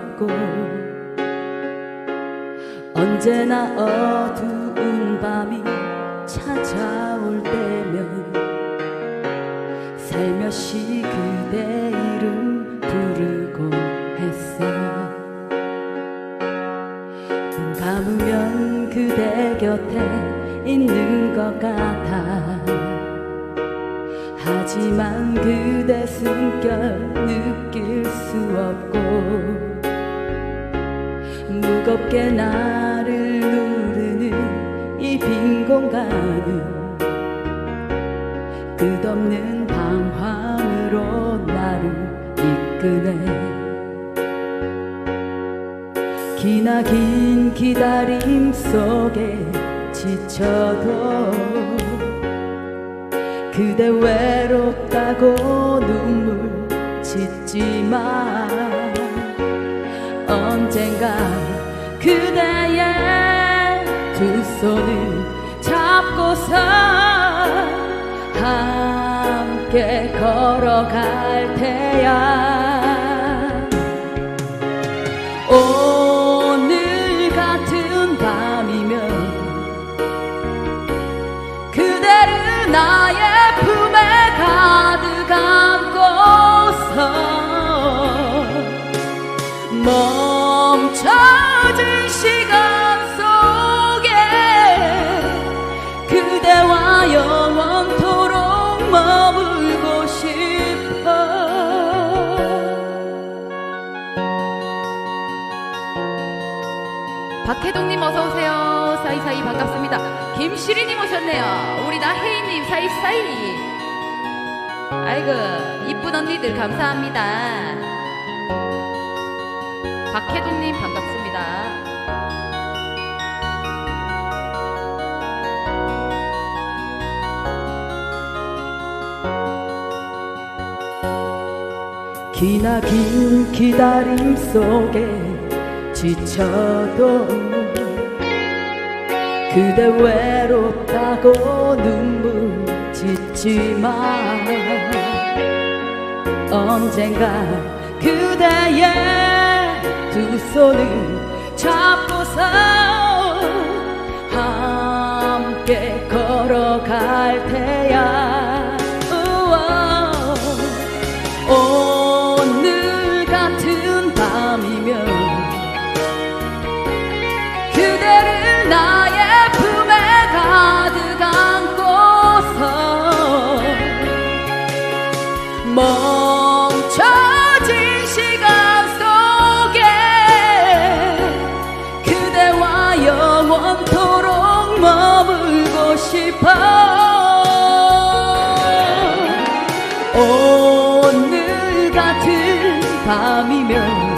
없고 언제나 어두운 밤이 찾아올 때면 살며시 그대 이름 부르고 했어. 눈 감으면 그대 곁에 있는 것 같아. 하지만 그대 숨결 느낄 수 없고 무겁게 나를 누르는 이 빈 공간은 끝없는 방황으로 나를 이끄네. 기나긴 기다림 속에 지쳐도 그대 외롭다고 눈물 짓지마. 언젠가 함께 걸어갈 테야 박혜동님 어서 오세요. 사이사이 반갑습니다. 김시리님 오셨네요. 우리 나혜인님 사이사이. 아이고 이쁜 언니들 감사합니다. 박혜동님 반갑습니다. 기나 긴 기다림 속에 지쳐도 그대 외롭다고 눈물 짓지 마 언젠가 그대의 두 손을 잡고서 함께 걸어갈 테야 밤이면